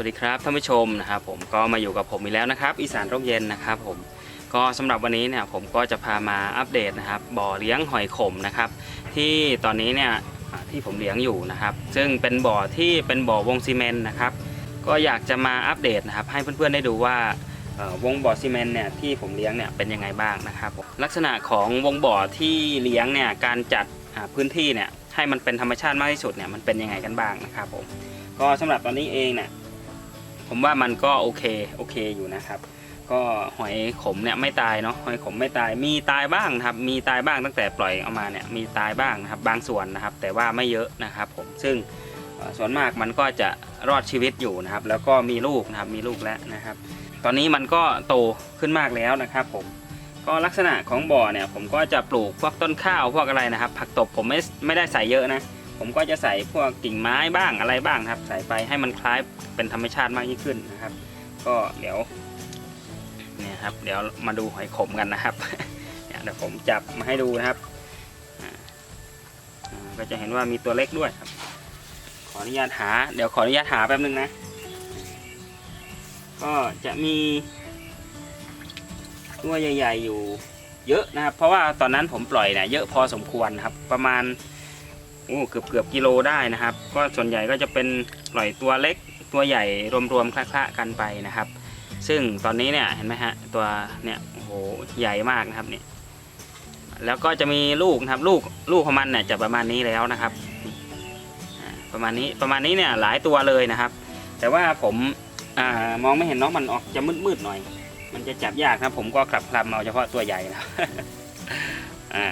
วัสดีครับท่านผู้ชมนะครับผมก็มาอยู่กับผมอีกแล้วนะครับ อีสานร่มเย็นนะครับผมก็สำหรับวันนี้เนี่ยผมก็จะพามาอัปเดตนะครับบ่อเลี้ยงหอยขมนะครับ ที่ตอนนี้เนี่ยที่ผมเลี้ยงอยู่นะครับ ซึ่งเป็นบ่อที่เป็นบ่อวงซีเมนต์นะครับ ก็อยากจะมาอัปเดตนะครับ ให้เพื่อนๆได้ดูว่าวงบ่อซีเมนต์เนี่ยที่ผมเลี้ยงเนี่ยเป็นยังไงบ้างนะครับผมลักษณะของวงบ่อที่เลี้ยงเนี่ยการจัดพื้นที่เนี่ยให้มันเป็นธรรมชาติมากที่สุดเนี่ยมันเป็นยังไงกันบ้างนะครับผมก็สำหรับตอนนี้เองเนี่ย ผมว่ามันก็โอเคโอเคอยู่นะครับ ก็หอยขมเนี่ยไม่ตายเนาะหอยขมไม่ตายมีตายบ้างนะครับ มีตายบ้างตั้งแต่ปล่อยออกมาเนี่ยมีตายบ้างนะครับบางส่วนนะครับ แต่ว่าไม่เยอะนะครับ ผมซึ่งส่วนมากมันก็จะรอดชีวิตอยู่นะครับ แล้วก็มีลูกนะครับมีลูกแล้วนะครับ ตอนนี้มันก็โตขึ้นมากแล้วนะครับ ผมก็ลักษณะของบ่อเนี่ยผมก็จะปลูกพวกต้นข้าวพวกอะไรนะครับ ผักตบผมไม่ไม่ได้ใส่เยอะนะ ผมก็จะใส่พวกกิ่งไม้บ้างอะไรบ้างครับ ใส่ไปให้มันคล้ายเป็นธรรมชาติมากยิ่งขึ้นนะครับ ก็เดี๋ยวเนี่ยครับ เดี๋ยวมาดูหอยขมกันนะครับเดี๋ยวผมจับมาให้ดูนะครับก็จะเห็นว่ามีตัวเล็กด้วยครับ ขออนุญาตหา เดี๋ยวขออนุญาตหาแป๊บนึงนะ ก็จะมีตัวใหญ่ ๆ อยู่เยอะนะครับ เพราะว่าตอนนั้นผมปล่อยเนี่ยเยอะพอสมควรครับ ประมาณ อ้เกือบเกือบกิโลได้นะครับ ก็ส่วนใหญ่ก็จะเป็นปล่อยตัวเล็กตัวใหญ่รวมๆคละๆกันไปนะครับ ซึ่งตอนนี้เนี่ยเห็นไหมฮะตัวเนี่ยโอ้โหใหญ่มากนะครับนี่แล้วก็จะมีลูกนะครับลูกลูกของมันเนี่ยจะประมาณนี้แล้วนะครับ ประมาณนี้ประมาณนี้เนี่ยหลายตัวเลยนะครับ แต่ว่าผมอามองไม่เห็นเนาะมันออกจะมืดๆหน่อย มันจะจับยากนะครับผมก็กลับคลำเอาเฉพาะตัวใหญ่นะอ่า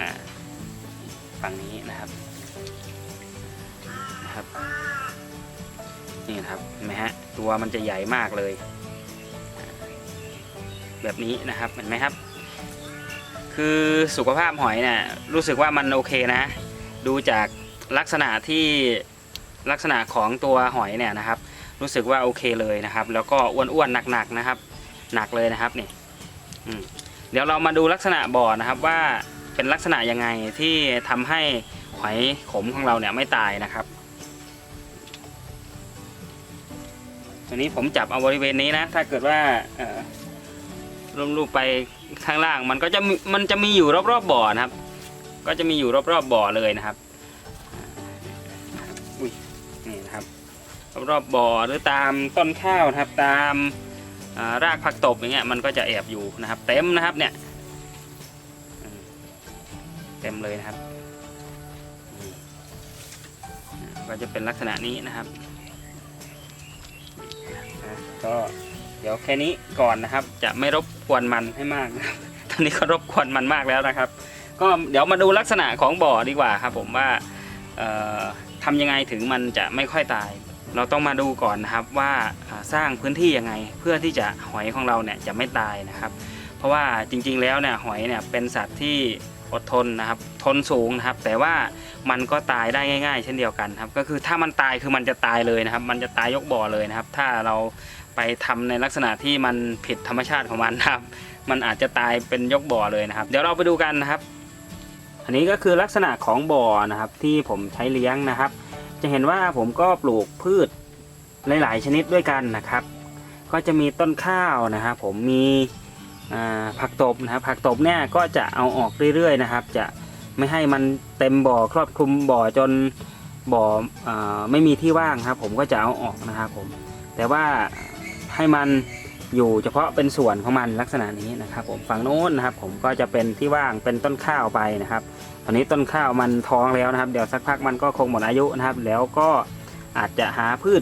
ฝั่งนี้นะครับ นะครับ นี่นะครับเห็นไหมฮะตัวมันจะใหญ่มากเลย แบบนี้นะครับเห็นไหมครับ คือสุขภาพหอยเนี่ยรู้สึกว่ามันโอเคนะ ดูจากลักษณะที่ลักษณะของตัวหอยเนี่ยนะครับ รู้สึกว่าโอเคเลยนะครับ แล้วก็อ้วนๆหนักๆนะครับ หนักเลยนะครับนี่เดี๋ยวเรามาดูลักษณะบ่อนะครับว่าเป็นลักษณะยังไงที่ทำให้หอยขมของเราเนี่ยไม่ตายนะครับ ตัวนี้ผมจับเอาบริเวณนี้นะ ถ้าเกิดว่าเอ่อรูปไปข้างล่างมันก็จะมันจะมีอยู่รอบๆบบ่อนะครับ ก็จะมีอยู่รอบๆบบ่อเลยนะครับอุ้ยนี่นะครับ รอบๆบบ่อหรือตามต้นข้าวนะครับ ตามรากผักตบอย่างเงี้ยมันก็จะแอบอยู่นะครับ เต็มนะครับเนี่ยเต็มเลยนะครับ ก็จะเป็นลักษณะนี้นะครับ ก็เดี๋ยวแค่นี้ก่อนนะครับ จะไม่รบกวนมันให้มากนะครับตอนนี้ก็รบกวนมันมากแล้วนะครับ ก็เดี๋ยวมาดูลักษณะของบ่อดีกว่าครับ ผมว่าเอ่อทำยังไงถึงมันจะไม่ค่อยตาย เราต้องมาดูก่อนนะครับว่าสร้างพื้นที่ยังไงเพื่อที่จะหอยของเราเนี่ยจะไม่ตายนะครับ เพราะว่าจริงๆแล้วเนี่ยหอยเนี่ยเป็นสัตว์ที่อดทนนะครับ ทนสูงนะครับ แต่ว่ามันก็ตายได้ง่าย ๆ เช่นเดียวกันครับ ก็คือถ้ามันตายคือมันจะตายเลยนะครับ มันจะตายยกบ่อเลยนะครับ ถ้าเรา ไปทำในลักษณะที่มันผิดธรรมชาติของมันนะครับ มันอาจจะตายเป็นยกบ่อเลยนะครับ เดี๋ยวเราไปดูกันนะครับ อันนี้ก็คือลักษณะของบ่อนะครับที่ผมใช้เลี้ยงนะครับ จะเห็นว่าผมก็ปลูกพืชหลาย ๆ ชนิดด้วยกันนะครับ ก็จะมีต้นข้าวนะครับ ผมมีผักตบนะครับ ผักตบเนี่ยก็จะเอาออกเรื่อย ๆ นะครับ จะไม่ให้มันเต็มบ่อครอบคลุมบ่อจนบ่ออไม่มีที่ว่างครับ ผมก็จะเอาออกนะครับผมแต่ว่า ให้มันอยู่เฉพาะเป็นส่วนของมันลักษณะนี้นะครับ ผมฝั่งโน้นนะครับ ผมก็จะเป็นที่ว่างเป็นต้นข้าวไปนะครับ ตอนนี้ต้นข้าวมันท้องแล้วนะครับ เดี๋ยวสักพักมันก็คงหมดอายุนะครับ แล้วก็อาจจะหาพืช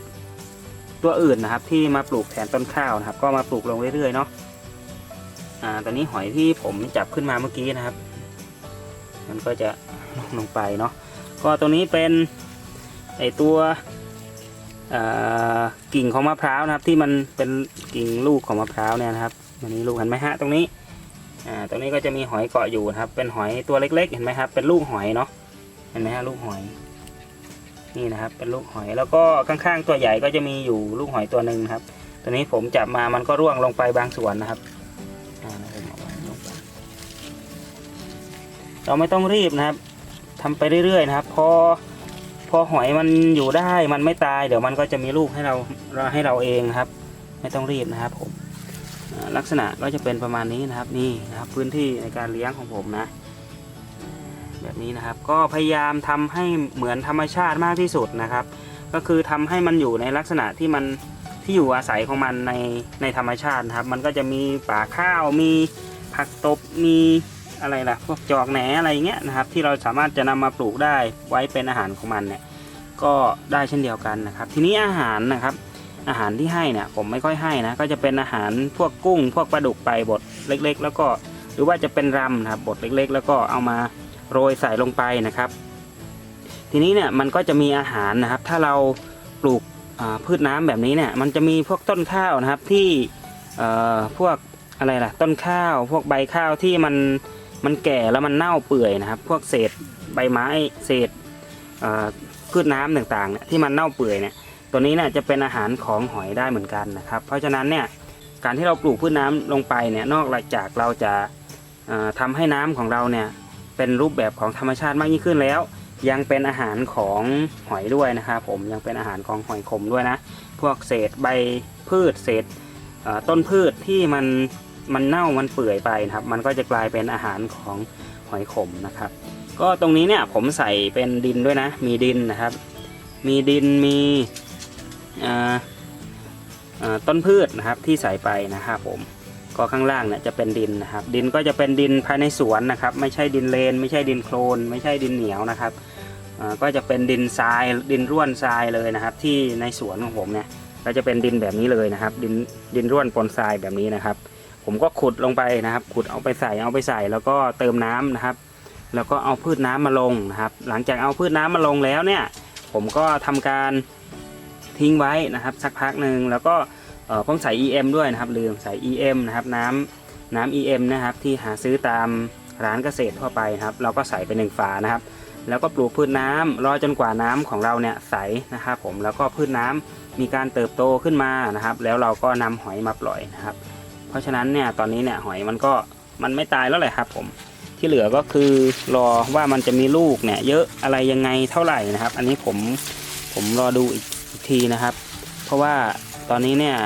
ตัวอื่นนะครับ ที่มาปลูกแทนต้นข้าวนะครับ ก็มาปลูกลงเรื่อยๆเนาะอ่าตอนนี้หอยที่ผมจับขึ้นมาเมื่อกี้นะครับ มันก็จะลงลงไปเนาะก็ตรงนี้เป็นไอตัว กิ่งของมะพร้าวนะครับ ที่มันเป็นกิ่งลูกของมะพร้าวเนี่ยนะครับอันนี้ลูกเห็นไหมฮะตรงนี้อ่าตรงนี้ก็จะมีหอยเกาะอยู่นะครับ เป็นหอยตัวเล็ก ๆ เห็นไหมครับ เป็นลูกหอยเนาะเห็นไหมฮะลูกหอย นี่นะครับ เป็นลูกหอยแล้วก็ข้างๆตัวใหญ่ก็จะมีอยู่ลูกหอยตัวหนึ่งครับ ตัวนี้ผมจับมามันก็ร่วงลงไปบางส่วนนะครับเอาไว้ลงไปเราไม่ต้องรีบนะครับทำไปเรื่อยๆนะครับ พอ พอหอยมันอยู่ได้มันไม่ตาย เดี๋ยวมันก็จะมีลูกให้เราให้เราเองครับ ไม่ต้องรีบนะครับผมลักษณะก็จะเป็นประมาณนี้นะครับนี่นะครับพื้นที่ในการเลี้ยงของผมนะ แบบนี้นะครับก็พยายามทำให้เหมือนธรรมชาติมากที่สุดนะครับ ก็คือทำให้มันอยู่ในลักษณะที่มันที่อยู่อาศัยของมันในในธรรมชาตินะครับ มันก็จะมีป่าข้าวมีผักตบมี อะไรล่ะพวกจอกแหนอะไรเงี้ยนะครับ ที่เราสามารถจะนำมาปลูกได้ไว้เป็นอาหารของมันเนี่ยก็ได้เช่นเดียวกันนะครับ ทีนี้อาหารนะครับ อาหารที่ให้เนี่ยผมไม่ค่อยให้นะก็จะเป็นอาหารพวกกุ้ง พวกปลาดุกไปบดเล็ก ๆ แล้วก็หรือว่าจะเป็นรำนะครับบดเล็ก ๆ แล้วก็เอามาโรยใส่ลงไปนะครับ ทีนี้เนี่ยมันก็จะมีอาหารนะครับ ถ้าเราปลูกพืชน้ำแบบนี้เนี่ยมันจะมีพวกต้นข้าวนะครับที่พวกอะไรล่ะต้นข้าว พวกใบข้าวที่มัน มันแก่แล้วมันเน่าเปื่อยนะครับ พวกเศษใบไม้เศษพืชน้ำต่างๆเนี่ยที่มันเน่าเปื่อยเนี่ยตัวนี้เนี่ยจะเป็นอาหารของหอยได้เหมือนกันนะครับ เพราะฉะนั้นเนี่ยการที่เราปลูกพืชน้ำลงไปเนี่ยนอกจากเราจะเอ่อทำให้น้ำของเราเนี่ยเป็นรูปแบบของธรรมชาติมากยิ่งขึ้นแล้ว ยังเป็นอาหารของหอยด้วยนะครับผมยังเป็นอาหารของหอยขมด้วยนะ พวกเศษใบพืชเศษต้นพืชที่มัน มันเน่ามันเปื่อยไปนะครับ มันก็จะกลายเป็นอาหารของหอยขมนะครับ ก็ตรงนี้เนี่ยผมใส่เป็นดินด้วยนะ มีดินนะครับ มีดินมีต้นพืชนะครับที่ใส่ไปนะครับผมก็ข้างล่างเนี่ยจะเป็นดินนะครับ ดินก็จะเป็นดินภายในสวนนะครับ ไม่ใช่ดินเลน ไม่ใช่ดินโคลน ไม่ใช่ดินเหนียวนะครับก็จะเป็นดินทรายดินร่วนทรายเลยนะครับ ที่ในสวนของผมเนี่ยก็จะเป็นดินแบบนี้เลยนะครับ ดินดินร่วนปนทรายแบบนี้นะครับ ผมก็ขุดลงไปนะครับ ขุดเอาไปใส่เอาไปใส่แล้วก็เติมน้ำนะครับ แล้วก็เอาพืชน้ำมาลงนะครับ หลังจากเอาพืชน้ำมาลงแล้วเนี่ย ผมก็ทำการทิ้งไว้นะครับ สักพักหนึ่งแล้วก็ต้องใส่ EM ด้วยนะครับลืมใส่ EM นะครับ น้ำน้ำ EM นะครับ ที่หาซื้อตามร้านเกษตรทั่วไปครับ เราก็ใส่ไปหนึ่งฝานะครับ แล้วก็ปลูกพืชน้ำรอจนกว่าน้ำของเราเนี่ยใสนะครับผมแล้วก็พืชน้ำมีการเติบโตขึ้นมานะครับ แล้วเราก็นำหอยมาปล่อยนะครับ ราะฉะนั้นเนี่ยตอนนี้เนี่ยหอยมันก็มันไม่ตายแล้วแหละครับผมที่เหลือก็คือรอว่ามันจะมีลูกเนี่ยเยอะอะไรยังไงเท่าไหร่นะครับ อันนี้ผมผมรอดูอีกทีนะครับ เพราะว่าตอนนี้เนี่ย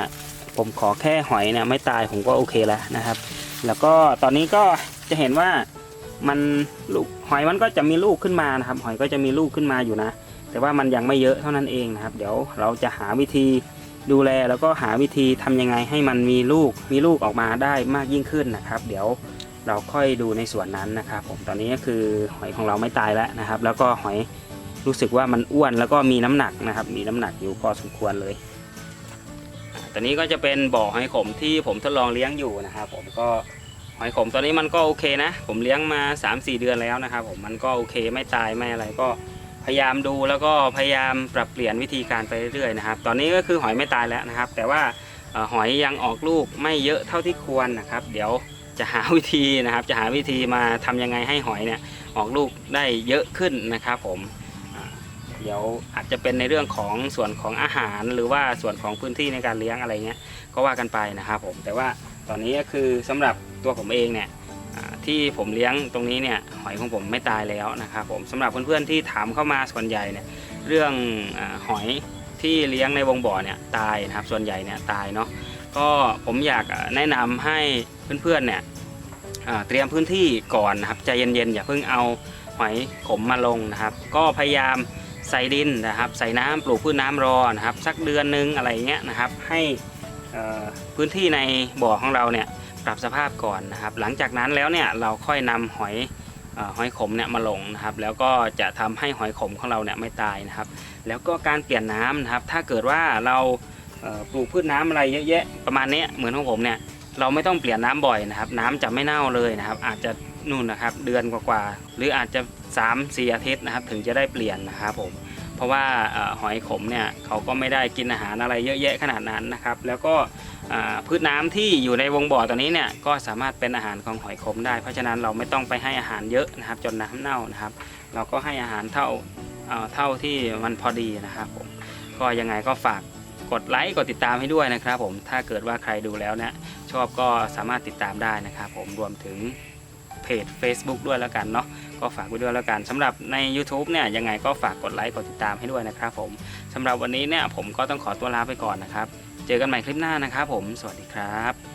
ผมขอแค่หอยเนี่ยไม่ตายผมก็โอเคแล้วนะครับ แล้วก็ตอนนี้ก็จะเห็นว่ามันลูกหอยมันก็จะมีลูกขึ้นมานะครับ หอยก็จะมีลูกขึ้นมาอยู่นะ แต่ว่ามันยังไม่เยอะเท่านั้นเองนะครับ เดี๋ยวเราจะหาวิธี ดูแลแล้วก็หาวิธีทำยังไงให้มันมีลูกมีลูกออกมาได้มากยิ่งขึ้นนะครับ เดี๋ยวเราค่อยดูในส่วนนั้นนะครับ ผมตอนนี้ก็คือหอยของเราไม่ตายแล้วนะครับ แล้วก็หอยรู้สึกว่ามันอ้วนแล้วก็มีน้ำหนักนะครับ มีน้ำหนักอยู่พอสมควรเลยตอนนี้ก็จะเป็นบ่อหอยขมที่ผมทดลองเลี้ยงอยู่นะครับ ผมก็หอยขมตอนนี้มันก็โอเคนะ ผมเลี้ยงมา 3-4 เดือนแล้วนะครับ ผมมันก็โอเคไม่ตายไม่อะไรก็ พยายามดูแล้วก็พยายามปรับเปลี่ยนวิธีการไปเรื่อยๆนะครับ ตอนนี้ก็คือหอยไม่ตายแล้วนะครับ แต่ว่าออหอยยังออกลูกไม่เยอะเท่าที่ควรนะครับ เดี๋ยวจะหาวิธีนะครับ จะหาวิธีมาทำยังไงให้หอยเนี่ยออกลูกได้เยอะขึ้นนะครับ ผมเดี๋ยวอาจจะเป็นในเรื่องของส่วนของอาหารหรือว่าส่วนของพื้นที่ในการเลี้ยงอะไรเงี้ยก็ว่ากันไปนะครับผมแต่ว่าตอนนี้ก็คือสำหรับตัวผมเองเนี่ย ที่ผมเลี้ยงตรงนี้เนี่ยหอยของผมไม่ตายแล้วนะครับผมสำหรับเพื่อนๆที่ถามเข้ามาส่วนใหญ่เนี่ยเรื่องอหอยที่เลี้ยงในวงบ่อเนี่ยตายนะครับส่วนใหญ่เนี่ยตายเนาะก็ผมอยากแนะนำให้เพื่อนๆเนี่ยเตรียมพื้นที่ก่อนนะครับใจเย็นๆอย่าเพิ่งเอาหอยขมมาลงนะครับ ก็พยายามใส่ดินนะครับ ใส่น้ำปลูกพืชน้ำรอนะครับ สักเดือนนึงอะไรเงี้ยนะครับ ให้พื้นที่ในบ่อของเราเนี่ย ปรับสภาพก่อนนะครับ หลังจากนั้นแล้วเนี่ยเราค่อยนำหอยหอยขมเนี่ยมาลงนะครับ แล้วก็จะทำให้หอยขมของเราเนี่ยไม่ตายนะครับ แล้วก็การเปลี่ยนน้ำนะครับ ถ้าเกิดว่าเราปลูกพืชน้ำอะไรเยอะแยะประมาณนี้เหมือนของผมเนี่ยเราไม่ต้องเปลี่ยนน้ำบ่อยนะครับ น้ำจะไม่เน่าเลยนะครับ อาจจะนู่นนะครับ เดือนกว่าๆหรืออาจจะ 3 4 อาทิตย์นะครับ ถึงจะได้เปลี่ยนนะครับผม เพราะว่าหอยขมเนี่ยเขาก็ไม่ได้กินอาหารอะไรเยอะแยะขนาดนั้นนะครับ แล้วก็พืชน้ำที่อยู่ในวงบ่อตัวนี้เนี่ยก็สามารถเป็นอาหารของหอยขมได้ เพราะฉะนั้นเราไม่ต้องไปให้อาหารเยอะนะครับ จนน้ำเน่านะครับ เราก็ให้อาหารเท่าเท่าที่มันพอดีนะครับผมก็ยังไงก็ฝากกดไลค์กดติดตามให้ด้วยนะครับผมถ้าเกิดว่าใครดูแล้วเนี่ยชอบก็สามารถติดตามได้นะครับผมรวมถึง เพจ Facebook ด้วยแล้วกันเนาะก็ฝากไว้ด้วยแล้วกันสำหรับใน YouTube เนี่ยยังไงก็ฝากกดไลค์กดติดตามให้ด้วยนะครับผมสำหรับวันนี้เนี่ยผมก็ต้องขอตัวลาไปก่อนนะครับ เจอกันใหม่คลิปหน้านะครับผม สวัสดีครับ